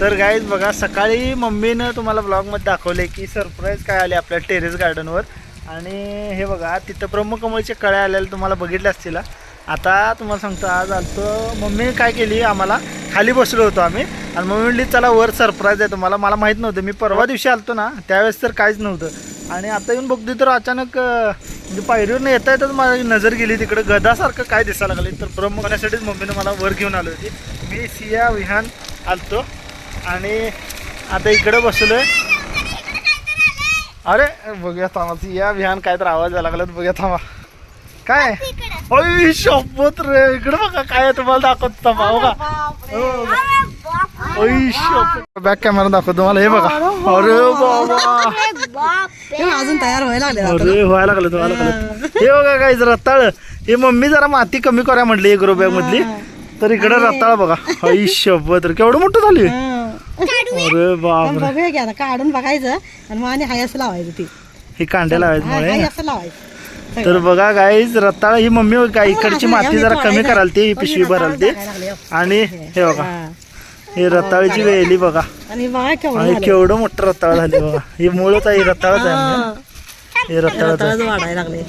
तर गाईज बघा सकाळी मम्मीनं तुम्हाला ब्लॉगमध्ये दाखवले की सरप्राईज काय आले आपल्या टेरेस गार्डनवर आणि हे बघा तिथं ब्रह्मकमळचे कळ्या आलेलं तुम्हाला बघितलं असतील. आता तुम्हाला सांगतो आज आलतो मम्मी काय केली आम्हाला खाली बसलो होतो आम्ही. आणि मम्मी म्हणली चला वर सरप्राईज आहे तुम्हाला. मला माहीत नव्हतं मी परवा दिवशी आलतो ना त्यावेळेस तर काहीच नव्हतं. आणि आता येऊन बघतो तर अचानक म्हणजे पायरीवर येता येतच माझी नजर गेली तिकडे. गदासारखं काय दिसायला लागले तर ब्रह्म करण्यासाठीच मम्मीनं मला वर घेऊन आलो होती. मी सिया विहान आलतो. आणि आता इकडे बसलोय. अरे बघूया थांबा सिया विहान काय तर आवाज यायला लागला बघूया थांबा. काय? अय शपथ रे इकडे बघा काय तुम्हाला दाखवत थांबा? अय शपथ. बॅक कॅमेरा दाखवतो तुम्हाला हे बघा. अरे बाबा. अजून तयार व्हायला लागले अरे व्हायला लागलं लागलं हे बघा काय रताळ. हे मम्मी जरा माती कमी करा म्हटली एक रुपया मधली तर इकडे रताळ बघा. आई शपथ रे. केवढं मोठं झाली? अरे बाप बघूया की आता काढून बघायचं आणि मग आणि हाय असं लावायचं ती. हे कांड्या लावायचं हाय मुळे असं लावायचं. तर बघा गाईज रताळ ही मम्मी काय इकडची माती जरा कमी कराल ती ही पिशवी भराल ती आणि हे बघा हे. रताळची वेली बघा. आणि बघा केवढं आणि झालं. केवढं मोठं रताळ झाले बघा. हे मुळच आहे रताळच आहे म्हणजे. हे रताळच आहे. रताळच वाढायला लागले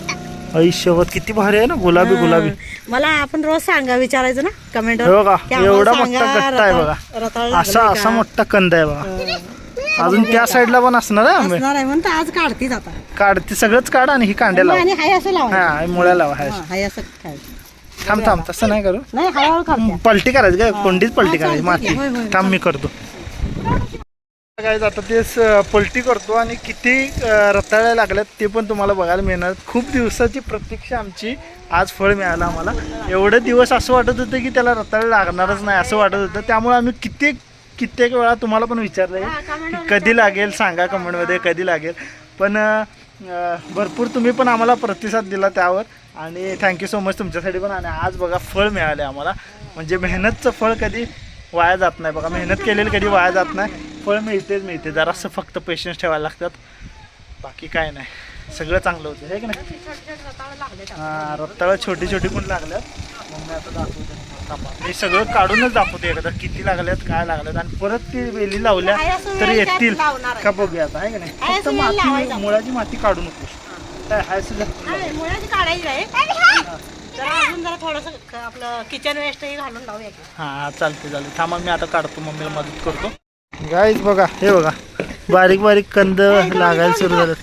शपथ किती भारी आहे ना गुलाबी गुलाबी. मला आपण रोज सांगा विचारायचं ना कमेंट हे बघा एवढा मोठा गट्टा आहे बघा. असा असा मोठा कंद आहे बघा. अजून त्या साईडला पण असणार आहे तर आज काढतीच आता. काढ ती सगळंच काढ आणि ही कांड्या लाव. आणि हाय असं हा मुळ्या लावा हाय हा, असं थांब थांब तसं नाही करू. नाही हळूहळू काढते. पलटी करायची काय कोंडीच पलटी करायची माती. थांब मी करतो. काय आता तेच पलटी करतो आणि किती रताळ्या लागल्यात ते पण तुम्हाला बघायला मिळणार. खूप दिवसाची प्रतीक्षा आमची आज फळ मिळालं आम्हाला. एवढे दिवस असं वाटत होतं की त्याला रताळ लागणारच नाही असं वाटत होतं. त्यामुळे आम्ही कित्येक कित्येक वेळा तुम्हाला पण विचारलंय की कधी लागेल सांगा कमेंटमध्ये कधी लागेल. पण भरपूर तुम्ही पण आम्हाला प्रतिसाद दिला त्यावर. आणि थँक्यू सो मच तुमच्यासाठी पण. आणि आज बघा फळ मिळाले आम्हाला. म्हणजे मेहनतचं फळ कधी वाया जात नाही. बघा मेहनत केलेली कधी वाया जात नाही. फळ मिळतेच मिळते. जरासं फक्त पेशन्स ठेवायला लागतात. बाकी काय नाही. सगळं चांगलं होतं. हे की नाही? हां रताळं छोटी छोटी पण लागल्यात. मग मी आता दाखवतो. मी सगळं काढूनच दाखवतो एकदा. किती लागल्यात काय लागल्यात. आणि परत ती वेली लावल्या आहे तर येतील. आहे. का बघूया आता. आहे की नाही? आहे फक्त माती. मुळाची माती काढू नकोस. काय हाय असं झालं. हा, मुळाची काढायची आहे. जरा अजून जरा थोडस आपलं किचन वेस्ट ही घालून लावूया की. हा चालते चालते थांबा मी आता काढतो. मम्मीला मदत करतो. गाईच बघा हे बघा. बारीक बारीक कंद लागायला सुरू झालं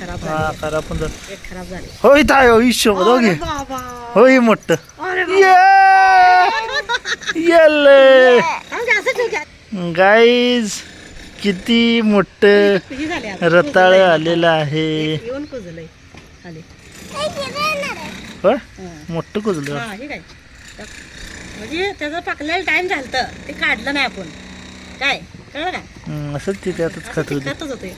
खराब हा पण झालं. हो इथं आहे हो दोघे. अरे बाबा. हो ही मोठं येले. गाईज किती मोठं ही. रताळ. आलेलं आहे. होय? मोठं कुजलं हा हे म्हणजे त्याचं पकलेलं टाइम झालत. ते काढलं नाही आपण. काय? कळलं का? असंच खात होते. खातच होते.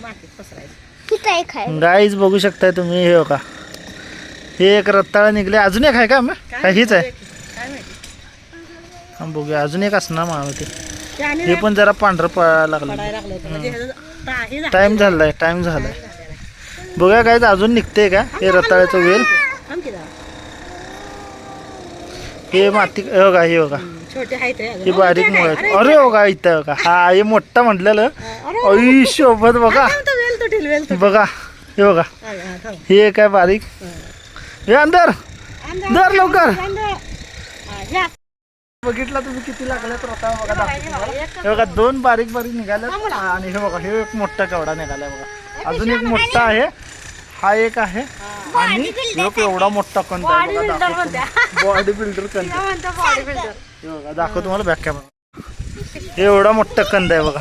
मातीत पसरायचं. गाईज बघू शकताय तुम्ही हे बघा. हे एक रताळ निघले अजून एक आहे का? मग? काय हीच आहे. काय माहिती? हा, बघूया. अजून एक असणार मामा ते. ते आणि हे पण जरा पांढरं पडायला लागलं. पडायला लागलं होतं. म्हणजे ह्याचं ता- हे झालं. टाइम झालाय टाइम झालाय. बघूया काय अजून निघते का? हे रताळ्याचं वेल थांब की जरा. हे माती हे बघा हे बघा. छोटे आहेत हे अजून. हे बारीक मुळे अरे बघा इथं बघा. हा हे मोठं म्हटलेलं. अई शोभत बघा. थांब, वेल वेल बघा हे बघा. हा, हा, थांब. हे काय बारीक? हे. अंदर अंदर, दर लवकर. हा. बघितला तुम्ही किती लागल्यात रताळ बघा दाखवतो. हे बघा दोन बारीक बारीक निघाल्यात. आणि हे बघा हे एक मोठा केवढा निघालाय बघा. अजून एक मोठा आहे. हा एक आहे. आणि एक एवढा मोठा कंद बॉडी बिल्डर कंद? हे बघा दाखव तुम्हाला बॅक कॅमेरा एवढा मोठा कंद आहे बघा.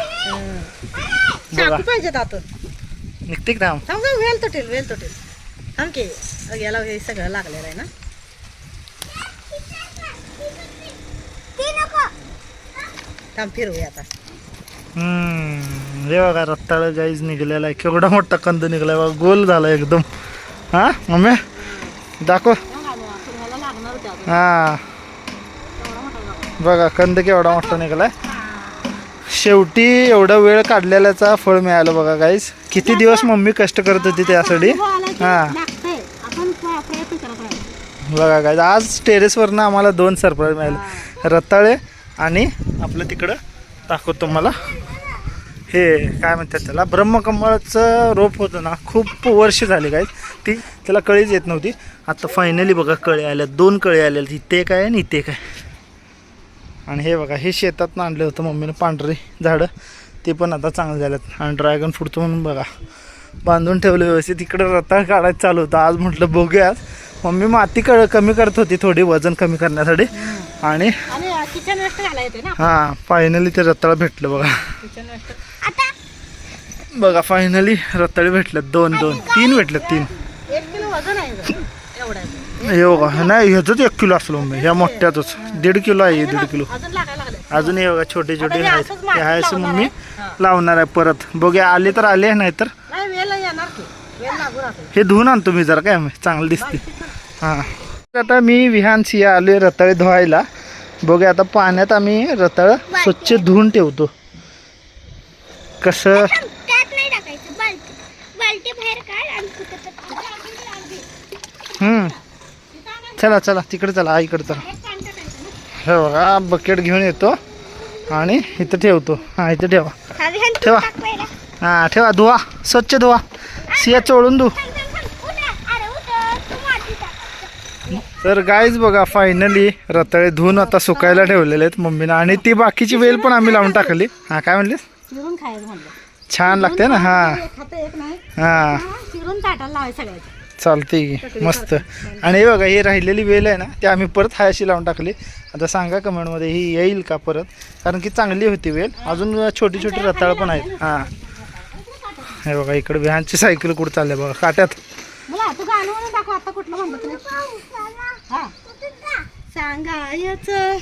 बघा. आतून निघते का वेल तुटेल वेल तुटेल. थांब की अग, याला हे सगळं लागलेलं आहे ना. थांब फिरवूया आता. हे बघा रत्ताळ गाईज निघलेला आहे. केवढा मोठा कंद निघलाय बघा गोल झाला एकदम. हा मम्मी? दाखव. हा. बघा कंद केवढा मोठा निघालाय. शेवटी एवढा वेळ काढलेल्याचा फळ मिळालं बघा गाईज. किती दिवस मम्मी कष्ट करत होती त्यासाठी? हा. बघा काय आज टेरेसवरनं आम्हाला दोन सरप्राईज मिळाले. रताळे आणि आपलं तिकडं दाखवतो मला हे काय म्हणतात त्याला? ब्रह्मकमळाचं रोप होतं ना खूप वर्ष झाली काय ती त्याला कळीच येत नव्हती. आता फायनली बघा कळी आल्या. दोन कळी आल्या. इथे काय आणि इथे काय आणि हे बघा हे शेतातनं आणलं होतं मम्मीनं पांढरी झाडं. ते पण आता चांगले झालेत. आणि ड्रॅगन फ्रूटचं म्हणून बघा. बांधून ठेवलं व्यवस्थित. इकडं रताळ काढायचं चालू होतं. आज म्हटलं बघूया मम्मी माती कळ कमी करत होती थोडी वजन कमी करण्यासाठी. आणि किचन वेस्ट घालायला येते ना हां फायनली ते रताळ भेटलं बघा. किचन वेस्ट बघा फायनली रताळे भेटलं दोन दोन. तीन भेटलं तीन. एक किलो वजन आहे गं. एवढं. हे बघा नाही ह्याचंच एक किलो असलो मम्मी. ह्या मोठ्यातच दीड किलो आहे हे दीड किलो. अजून लागायला लागले अजून हे बघा छोटे छोटे हे आहेत. असंच हे आहे असं मम्मी आहे. लावणार आहे परत. बघूया आले तर आले नाही तर नाही वेळ येणार की. वेळ लागू राहतो. हे धुवून आणतो मी जरा काय चांगलं दिसते. हां. आता मी विहान सिया आलोय रताळे धुवायला. बघूया आता पाण्यात आम्ही रताळ स्वच्छ धुवून ठेवतो. कसं? हम्म. चला चला तिकडे चला आईकडे चला. हे बघा बकेट घेऊन येतो आणि इथं ठेवतो. हां इथं ठेवा. ठेवा. हां ठेवा धुवा स्वच्छ धुवा. सिया चोळून धु. तर गाईज बघा फायनली रताळे धुवून आता सुकायला ठेवलेले आहेत मम्मीनं. आणि ती बाकीची वेल पण आम्ही लावून टाकली. हां काय म्हणलीस? छान लागते ना? हां. हां. चालते की मस्त. आणि हे बघा ही राहिलेली वेल आहे ना ती आम्ही परत हायाशी लावून टाकली. आता सांगा कमेंटमध्ये ही येईल का परत? कारण की चांगली होती वेल. अजून छोटी छोटी रताळ पण आहेत. हां. हे बघा इकडे विहानची सायकल कुठं चालली बघा काट्यात. मला म्हणून दाखव आता कुठलं म्हणलं तुम्ही सांगायचं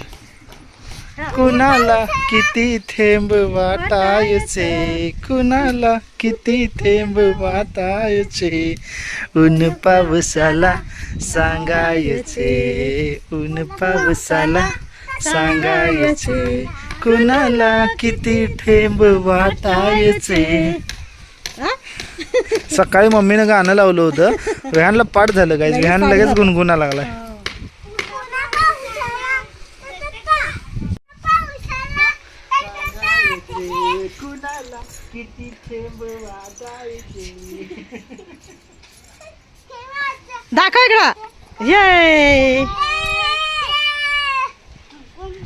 कुणाला किती थेंब वाटायचे? कुणाला किती थेंब वाटायचे? ऊन पावसाला सांगायचे. ऊन पावसाला सांगायचे. कुणाला किती थेंब वाटायचे? सकाळी मम्मीनं गाणं लावलं होतं. विहानला पाठ झालं काय विहान लगेच गुणगुणा लागलाय वाटायचे दाखव इकडं. ये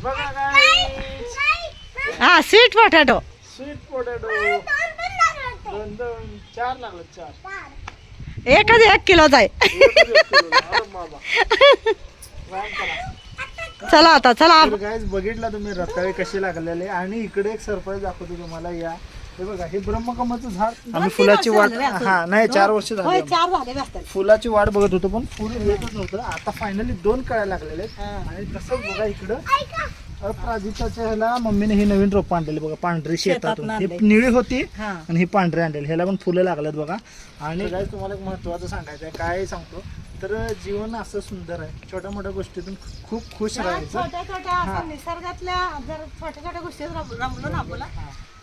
बघा काय हा स्वीट पोटॅटो स्वीट पोटॅटो दोन दोन चार लागलं चार. एकच एक किलोचा आहे अरे बाबा. चला आता चला. तर guys, बघितला तुम्ही रताळे कसे लागलेले? आणि इकडे एक सरप्राईज दाखवतो तुम्हाला या. हे बघा हे ब्रह्मकमाचं झाड. आम्ही फुलाची वाट हा नाही चार वर्ष झाली होय आम्ही. चार झाले फुलाची वाट बघत होतो पण फुल येतच नव्हतं. आता फायनली दोन कळ्या लागलेले आहेत. आणि तसंच बघा इकडं. अपराजिताच्या ह्याला मम्मीने ही नवीन रोपं आणलेली बघा पांढरी शेतातून. ही. निळी होती हा. आणि ही पांढरी आणलेली. ह्याला पण फुलं लागल्यात बघा. आणि काय तुम्हाला एक महत्वाचं सांगायचं आहे. काय सांगतो? तर जीवन असं सुंदर आहे. छोट्या मोठ्या गोष्टीतून खूप खुश राहायचं. छोट्या छोट्या निसर्गातल्या जर छोट्या छोट्या गोष्टी रमलो ना आपल्याला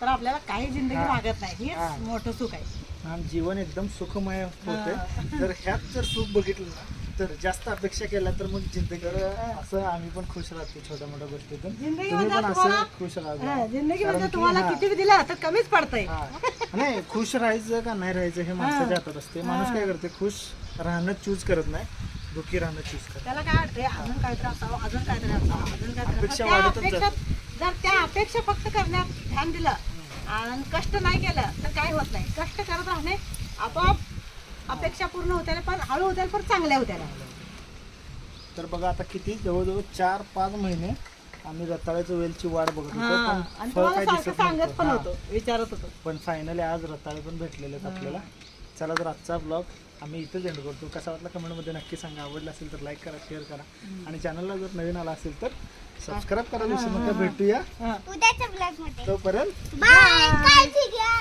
तर आपल्याला काही जिंदगी लागत नाही. हा. मोठं सुख आहे. आणि जीवन एकदम सुखमय होते तर ह्यात जर सुख बघितलं ना तर जास्त अपेक्षा केल्या तर मग जिंदगी असं आम्ही पण खुश राहतो छोट्या मोठ्या गोष्टीतून. जिंदगी तुम्ही म्हणजे पण असं तुम्हाला- खुश हा, राहा जिंदगी कारण म्हणजे तुम्हाला. किती बी दिलं तर कमीच पडतंय. हा. नाही खुश राहायचं का नाही राहायचं हे माणसाच्या हातात असते. माणूस काय करते? खुश राहणं चूज करत नाही. दुःखी राहणं चूज करत त्याला काय वाटतंय? अजून काहीतरी असावं अजून काहीतरी असावं अजून काहीतरी अपेक्षा असावं. त्या वाढतच अपेक्षात जर त्या अपेक्षा फक्त करण्यात ध्यान दिलं आणि कष्ट नाही केलं तर काय होत नाही. कष्ट करत राहणे आपोआप अपेक्षा पूर्ण होत्या पण हळू होत्या पण चांगल्या होत्या तर बघा आता किती जवळजवळ चार पाच महिने आम्ही रताळ्याचं वेलची वाट बघत होतो हा. पण आणि फळ तुम्हाला काय सारखं दिसत सांगत नव्हतं. पण हा. होतो विचारत होतो. पण फायनली आज रताळे पण भेटलेले आहेत आपल्याला. चला तर आजचा ब्लॉग आम्ही इथेच एंड करतो. कसा वाटला कमेंटमध्ये नक्की सांगा. आवडला असेल तर लाईक करा शेअर करा. आणि चॅनलला जर नवीन आला असेल तर सबस्क्राईब करा. विसरू नका भेटूया. हा. उद्याच्या ब्लॉगमध्ये. तोपर्यंत बाय काळजी घ्या.